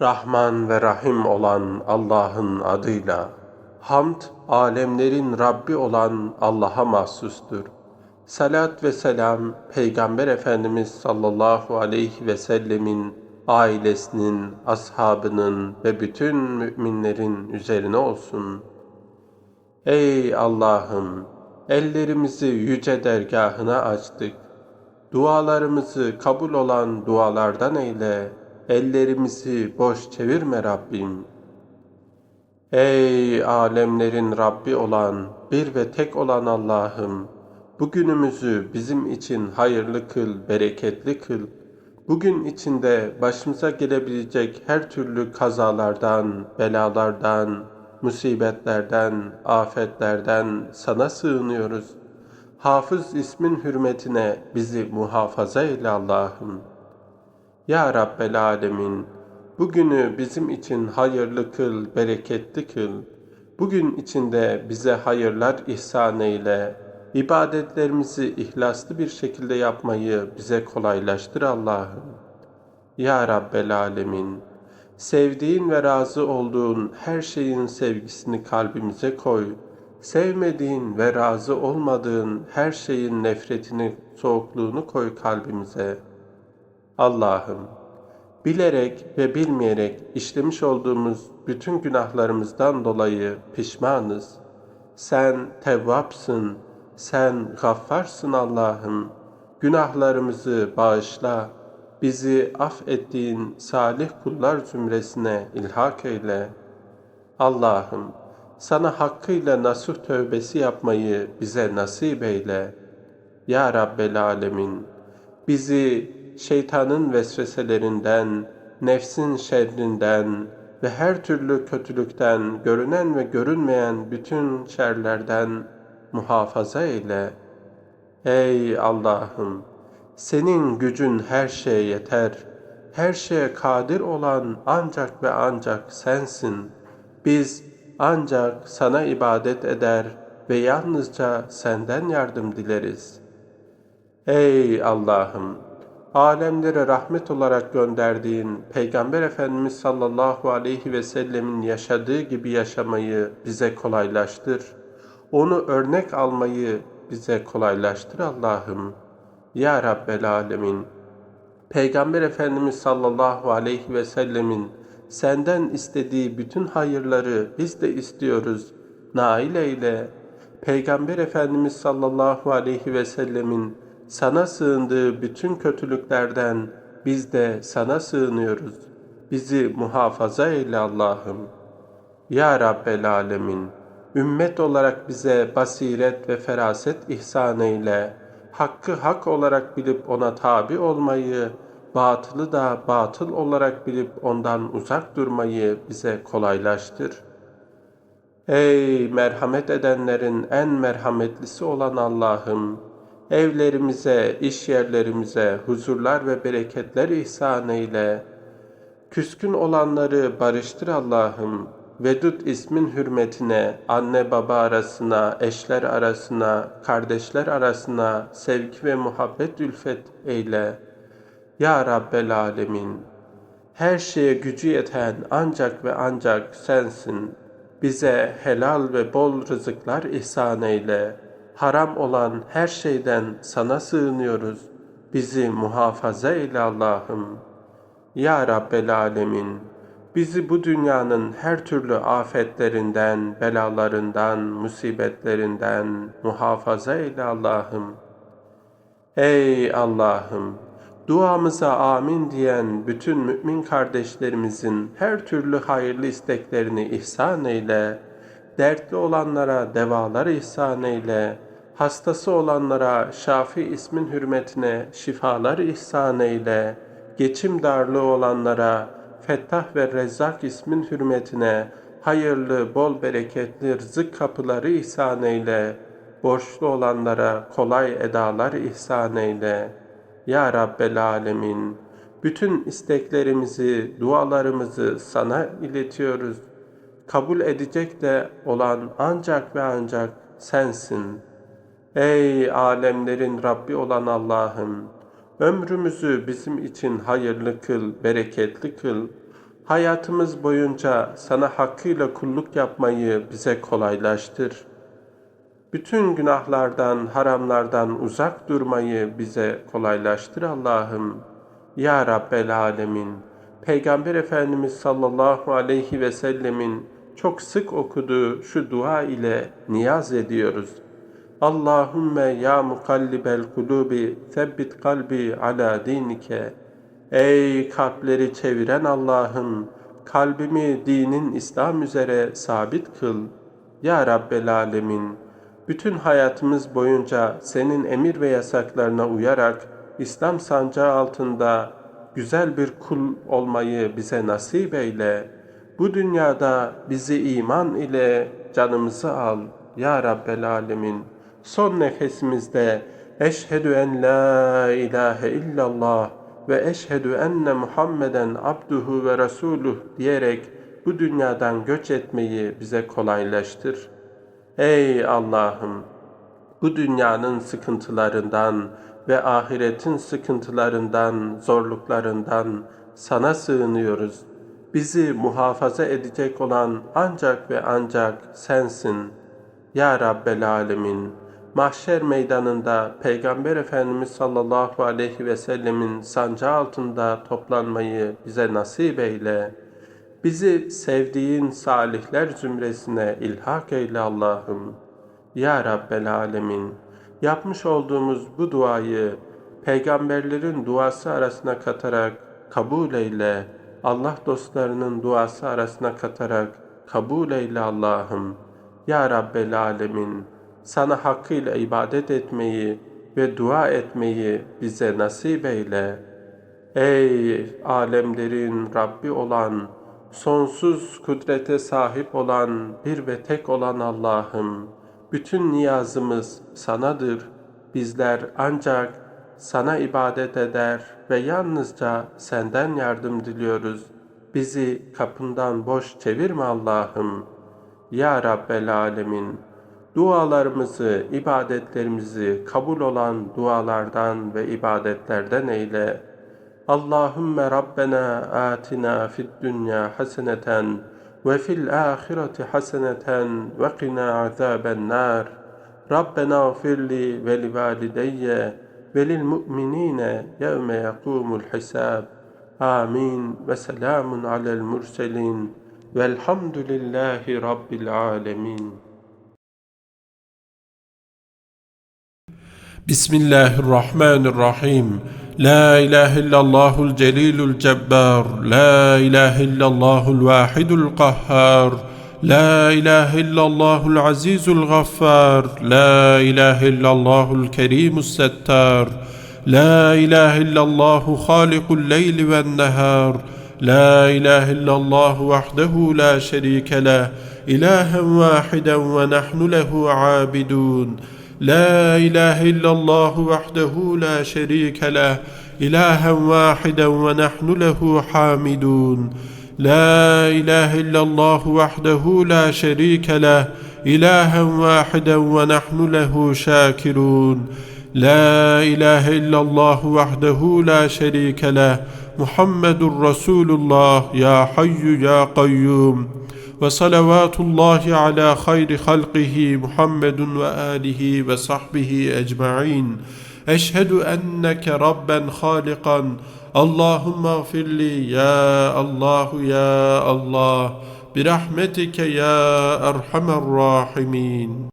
Rahman ve Rahim olan Allah'ın adıyla, hamd alemlerin Rabbi olan Allah'a mahsustur. Salat ve selam Peygamber Efendimiz sallallahu aleyhi ve sellemin ailesinin, ashabının ve bütün müminlerin üzerine olsun. Ey Allah'ım! Ellerimizi yüce dergahına açtık. Dualarımızı kabul olan dualardan eyle. Ellerimizi boş çevirme Rabbim. Ey alemlerin Rabbi olan, bir ve tek olan Allah'ım! Bugünümüzü bizim için hayırlı kıl, bereketli kıl. Bugün içinde başımıza gelebilecek her türlü kazalardan, belalardan, musibetlerden, afetlerden sana sığınıyoruz. Hafız ismin hürmetine bizi muhafaza eyle Allah'ım. Ya Rabbel Alemin, bugünü bizim için hayırlı kıl, bereketli kıl. Bugün içinde bize hayırlar ihsan eyle. İbadetlerimizi ihlaslı bir şekilde yapmayı bize kolaylaştır Allah'ım. Ya Rabbel Alemin, sevdiğin ve razı olduğun her şeyin sevgisini kalbimize koy. Sevmediğin ve razı olmadığın her şeyin nefretini, soğukluğunu koy kalbimize. Allah'ım, bilerek ve bilmeyerek işlemiş olduğumuz bütün günahlarımızdan dolayı pişmanız. Sen tevvapsın, sen gaffarsın Allah'ım. Günahlarımızı bağışla, bizi affettiğin salih kullar zümresine ilhak eyle. Allah'ım, sana hakkıyla nasuh tövbesi yapmayı bize nasip eyle. Ya Rabbel Alemin, bizi şeytanın vesveselerinden, nefsin şerrinden ve her türlü kötülükten, görünen ve görünmeyen bütün şerlerden muhafaza eyle. Ey Allah'ım! Senin gücün her şeye yeter. Her şeye kadir olan ancak ve ancak sensin. Biz ancak sana ibadet eder ve yalnızca senden yardım dileriz. Ey Allah'ım! Alemlere rahmet olarak gönderdiğin Peygamber Efendimiz sallallahu aleyhi ve sellemin yaşadığı gibi yaşamayı bize kolaylaştır. Onu örnek almayı bize kolaylaştır Allah'ım. Ya Rabbel Alemin. Peygamber Efendimiz sallallahu aleyhi ve sellemin senden istediği bütün hayırları biz de istiyoruz. Nail eyle. Peygamber Efendimiz sallallahu aleyhi ve sellemin sana sığındığı bütün kötülüklerden biz de sana sığınıyoruz. Bizi muhafaza eyle Allah'ım. Ya Rabbel Alemin, ümmet olarak bize basiret ve feraset ihsan eyle. Hakkı hak olarak bilip ona tabi olmayı, batılı da batıl olarak bilip ondan uzak durmayı bize kolaylaştır. Ey merhamet edenlerin en merhametlisi olan Allah'ım! Evlerimize, iş yerlerimize huzurlar ve bereketler ihsan eyle. Küskün olanları barıştır Allah'ım. Vedud ismin hürmetine, anne baba arasına, eşler arasına, kardeşler arasına sevgi ve muhabbet ülfet eyle. Ya Rabbel Alemin, her şeye gücü yeten ancak ve ancak sensin. Bize helal ve bol rızıklar ihsan eyle.'' Haram olan her şeyden sana sığınıyoruz. Bizi muhafaza eyle Allah'ım. Ya Rabbel Alemin, bizi bu dünyanın her türlü afetlerinden, belalarından, musibetlerinden muhafaza eyle Allah'ım. Ey Allah'ım, duamıza amin diyen bütün mümin kardeşlerimizin her türlü hayırlı isteklerini ihsan eyle, dertli olanlara devalar ihsan eyle, hastası olanlara Şafi ismin hürmetine şifalar ihsan eyle, geçim darlığı olanlara Fettah ve Rezzak ismin hürmetine hayırlı, bol bereketli rızık kapıları ihsan eyle, borçlu olanlara kolay edalar ihsan eyle. Ya Rabbel Alemin, bütün isteklerimizi, dualarımızı sana iletiyoruz. Kabul edecek de olan ancak ve ancak sensin.'' Ey alemlerin Rabbi olan Allah'ım! Ömrümüzü bizim için hayırlı kıl, bereketli kıl. Hayatımız boyunca sana hakkıyla kulluk yapmayı bize kolaylaştır. Bütün günahlardan, haramlardan uzak durmayı bize kolaylaştır Allah'ım. Ya Rabbel Alemin. Peygamber Efendimiz sallallahu aleyhi ve sellemin çok sık okuduğu şu dua ile niyaz ediyoruz. Allahümme ya mukallibel kulubi sebbit kalbi ala dinike. Ey kalpleri çeviren Allah'ım, kalbimi dinin İslam üzere sabit kıl. Ya Rabbel Alemin, bütün hayatımız boyunca senin emir ve yasaklarına uyarak İslam sancağı altında güzel bir kul olmayı bize nasip eyle. Bu dünyada bizi iman ile canımızı al. Ya Rabbel Alemin, son nefesimizde Eşhedü en la ilahe illallah ve eşhedü enne Muhammeden abduhu ve resuluh diyerek bu dünyadan göç etmeyi bize kolaylaştır. Ey Allah'ım! Bu dünyanın sıkıntılarından ve ahiretin sıkıntılarından, zorluklarından sana sığınıyoruz. Bizi muhafaza edecek olan ancak ve ancak sensin. Ya Rabbel Alemin! Mahşer meydanında Peygamber Efendimiz sallallahu aleyhi ve sellemin sancağı altında toplanmayı bize nasip eyle. Bizi sevdiğin salihler zümresine ilhak eyle Allah'ım. Ya Rabbel Alemin, yapmış olduğumuz bu duayı peygamberlerin duası arasına katarak kabul eyle. Allah dostlarının duası arasına katarak kabul eyle Allah'ım. Ya Rabbel Alemin, sana hakkıyla ibadet etmeyi ve dua etmeyi bize nasip eyle. Ey alemlerin Rabbi olan, sonsuz kudrete sahip olan, bir ve tek olan Allah'ım, bütün niyazımız sanadır. Bizler ancak sana ibadet eder ve yalnızca senden yardım diliyoruz. Bizi kapından boş çevirme Allah'ım. Ya Rabbel Alemin, dualarımızı, ibadetlerimizi kabul olan dualardan ve ibadetlerden eyle. Allahümme Rabbena atina fid dünya haseneten ve fil ahireti haseneten ve qina azaben nar. Rabbena firli ve li valideyye ve lil mu'minine yevme yakumul hisab. Amin ve selamun alel murselin velhamdülillahi rabbil alemin. بسم الله الرحمن الرحيم لا اله الا الله الجليل الجبار لا اله الا الله الواحد القهار لا اله الا الله العزيز الغفار لا اله الا الله الكريم الستار لا اله الا الله خالق الليل والنهار لا اله الا الله وحده لا شريك له الها واحدا ونحن له عابدون لا إله إلا الله وحده لا شريك له إلها واحدا ونحن له حامدون. لا إله إلا الله وحده لا شريك له إلها واحدا ونحن له شاكرون. لا إله إلا الله وحده لا شريك له محمد رسول الله يا حي يا قيوم. ve salavatullahi ala hayri halqihi Muhammedun ve alihi ve sahbihi ecma'in. Eşhedü enneke Rabben halikan. Allahümme gfirli ya Allahu ya Allah. Birahmetike ya erhamer rahimin.